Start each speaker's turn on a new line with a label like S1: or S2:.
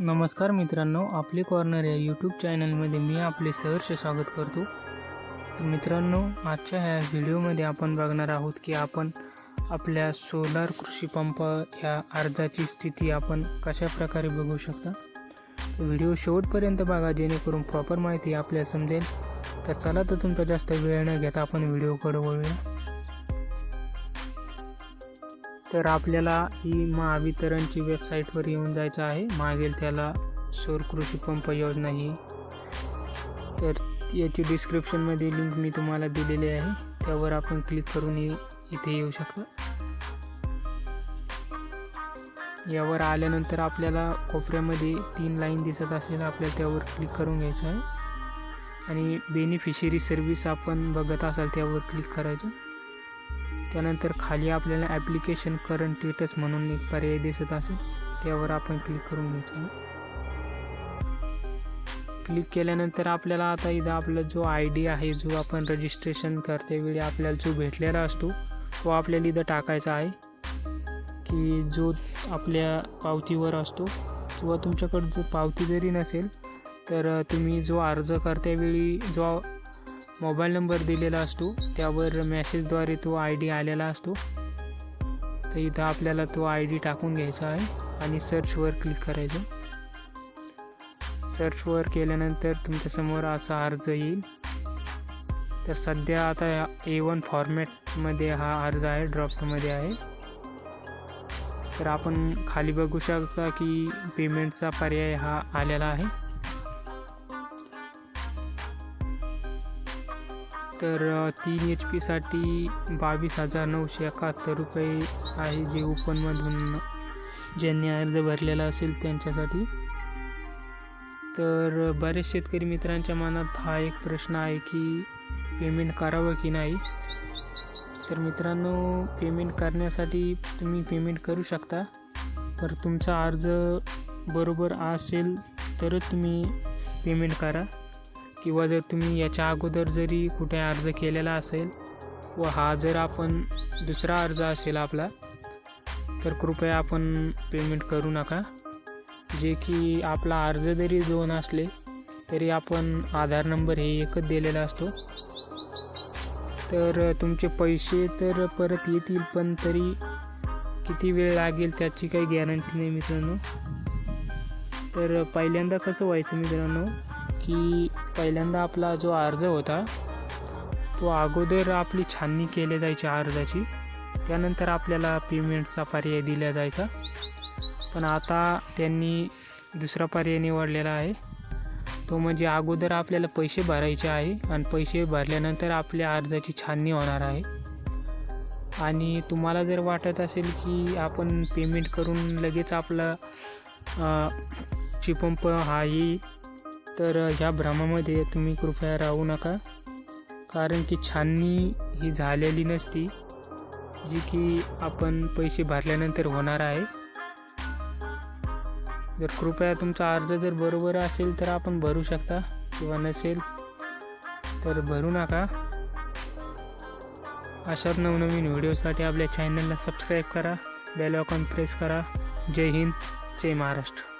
S1: नमस्कार मित्रांनो आपले कॉर्नर या यूट्यूब चॅनलमध्ये मी आपले सहर्ष स्वागत करतो. तर मित्रांनो आजच्या ह्या व्हिडिओमध्ये आपण बघणार आहोत की आपण आपल्या सोलार कृषी पंप ह्या अर्जाची स्थिती आपण कशा प्रकारे बघू शकता. व्हिडिओ शेवटपर्यंत बघा जेणेकरून प्रॉपर माहिती आपल्याला समजेल. तर चला तर तुमचा जास्त वेळ न घेता आपण व्हिडिओकडे वळूया. तर आपल्याला ही महावितरणची वेबसाईटवर येऊन जायचं आहे. मागेल त्याला सौर कृषी पंप योजना ही. तर याची डिस्क्रिप्शनमध्ये लिंक मी तुम्हाला दिलेली आहे. त्यावर आपण क्लिक करून इथे येऊ शकता. यावर आल्यानंतर आपल्याला कोपऱ्यामध्ये तीन लाईन दिसत असेल आपल्याला त्यावर क्लिक करून घ्यायचं आहे. आणि बेनिफिशरी सर्व्हिस आपण बघत असाल त्यावर क्लिक करायचं. त्यानंतर खाली आपल्याला ॲप्लिकेशन करंट स्टेटस म्हणून एक पर्याय दिसत असेल त्यावर आपण क्लिक करून घ्यायचं आहे क्लिक केल्यानंतर आपल्याला आता इथं आपला जो आय डी आहे जो आपण रजिस्ट्रेशन करते वेळी आपल्याला जो भेटलेला असतो तो आपल्याला इथं टाकायचा आहे. की जो आपल्या पावतीवर असतो किंवा तुमच्याकडं जर पावती जरी नसेल तर तुम्ही जो अर्ज करतेवेळी जो मोबाईल नंबर दिलेला असतो. त्यावर मेसेजद्वारे तो आय डी आलेला असतो. तर इथं आपल्याला तो आय डी टाकून घ्यायचा आहे आणि सर्चवर क्लिक करायचं. सर्चवर केल्यानंतर तुमच्यासमोर असा अर्ज येईल. तर सध्या आता ए वन फॉर्मॅटमध्ये हा अर्ज आहे ड्रॉफ्टमध्ये आहे. तर आपण खाली बघू शकता की पेमेंटचा पर्याय हा आलेला आहे. तर तीन एच पीसाठी बावीस हजार नऊशे एकाहत्तर रुपये आहे जे ओपनमधून ज्यांनी अर्ज भरलेला असेल त्यांच्यासाठी. तर बरेच शेतकरी मित्रांच्या मनात हा एक प्रश्न आहे की पेमेंट करावं की नाही? तर मित्रांनो पेमेंट करण्यासाठी तुम्ही पेमेंट करू शकता. तर तुमचा अर्ज बरोबर असेल तरच तुम्ही पेमेंट करा. किंवा जर तुम्ही याच्या अगोदर जरी कुठे अर्ज केलेला असेल व हा जर आपण दुसरा अर्ज असेल आपला तर कृपया आपण पेमेंट करू नका. जे की आपला अर्ज जरी दोन असले तरी आपण आधार नंबर हे एकच दिलेला असतो. तर तुमचे पैसे तर परत येतील पण तरी किती वेळ लागेल त्याची काही गॅरंटी नाही मित्रांनो. तर पहिल्यांदा कसं व्हायचं मित्रांनो की पहिल्यांदा आपला जो अर्ज होता तो अगोदर आपली छाननी केली जायची अर्जाची. त्यानंतर आपल्याला पेमेंटचा पर्याय दिला जायचा. पण आता त्यांनी दुसरा पर्याय निवडलेला आहे. तो म्हणजे अगोदर आपल्याला पैसे भरायचे आहे आणि पैसे भरल्यानंतर आपल्या अर्जाची छाननी होणार आहे. आणि तुम्हाला जर वाटत असेल की आपण पेमेंट करून लगेच आपला चिपंप हाही तर ह्या भ्रमामध्ये तुम्ही कृपया राहू नका. कारण की छाननी ही झालेली नसती जी की आपण पैसे भरल्यानंतर होणार आहे. जर कृपया तुमचा अर्ज जर बरोबर असेल तर आपण भरू शकता किंवा नसेल तर भरू नका. अशाच नवनवीन व्हिडिओसाठी आपल्या चॅनलला सबस्क्राईब करा बेल आयकॉन प्रेस करा. जय हिंद जय महाराष्ट्र.